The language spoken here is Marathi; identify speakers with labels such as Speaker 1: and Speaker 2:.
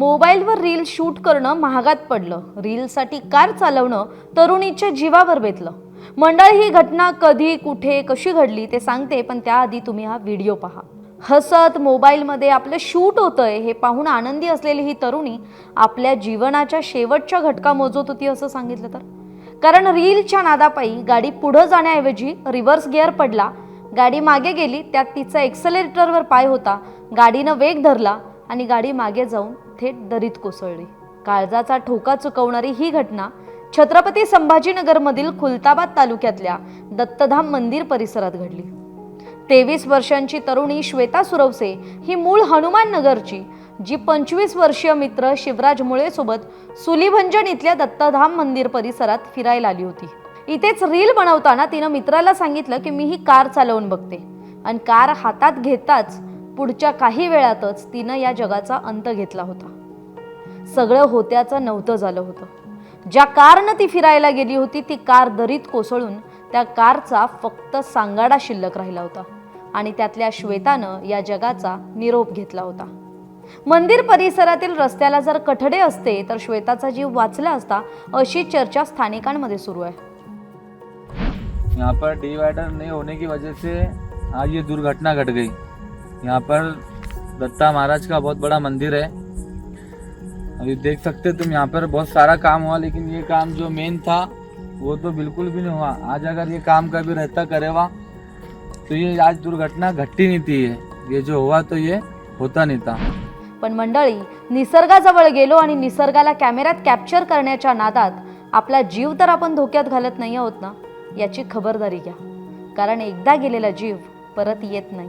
Speaker 1: मोबाईलवर रील शूट करणं महागात पडलं. रीलसाठी कार चालवणं तरुणीच्या जीवावर बेतलं. मंडळ ही घटना कधी कुठे कशी घडली ते सांगते पण त्याआधी तुम्ही हा व्हिडिओ पहा. हसत मोबाईलमध्ये आपलं शूट होतंय हे पाहून आनंदी असलेली ही तरुणी आपल्या जीवनाच्या शेवटच्या घटका मोजत होती असं सांगितलं तर. कारण रीलच्या नादापायी गाडी पुढं जाण्याऐवजी रिव्हर्स गिअर पडला. गाडी मागे गेली त्यात तिचा एक्सलेटरवर पाय होता. गाडीनं वेग धरला. आणि गाडी मागे जाऊन थेट दरीत कोसळली. काळजाचा ठोका चुकवणारी ही घटना छत्रपती संभाजीनगरमधील खुलताबाद तालुक्यातल्या दत्तधाम मंदिर परिसरात घडली. तेवीस वर्षांची तरुणी श्वेता सुरवसे ही मूळ हनुमान नगरची जी पंचवीस वर्षीय मित्र शिवराज मुळे सोबत सुलीभंजन इथल्या दत्तधाम मंदिर परिसरात फिरायला आली होती. इथेच रील बनवताना तिनं मित्राला सांगितलं की मी ही कार चालवून बघते. आणि कार हातात घेताच पुढच्या काही वेळातच तिनं या जगाचा अंत घेतला होता. सगळं होत्याचं नव्हतं झालं होतं. ज्या कारनं ती फिरायला गेली होती ती कार दरीत कोसळून त्या कारचा फक्त सांगाडा शिल्लक राहिला होता आणि त्यातल्या श्वेतानं या जगाचा निरोप घेतला होता. मंदिर परिसरातील रस्त्याला जर कठडे असते तर श्वेताचा जीव वाचला असता अशी चर्चा स्थानिकांमध्ये सुरू आहे.
Speaker 2: यहाँ पर डिवाइडर नहीं होने की वजह से आज ये दुर्घटना घट गई। यहाँ पर दत्ता महाराज का बहुत बड़ा मंदिर है। अभी देख सकते हो तुम यहाँ पर बहुत सारा काम हुआ लेकिन ये काम जो मेन था वो तो बिल्कुल भी नहीं हुआ। आज अगर ये काम कभी रहता करेवा तो ये आज दुर्घटना घटती नहीं थी ये। ये जो हुआ तो ये होता नहीं था।
Speaker 1: पण मंडळी निसर्गाजवळ गेलो आणि निसर्गाला कॅमेऱ्यात कॅप्चर करण्याच्या नादात आपला जीव तर आपण धोक्यात घालत नाही आहोत ना? याची खबरदारी घ्या. कारण एकदा गेलेला जीव परत येत नाही.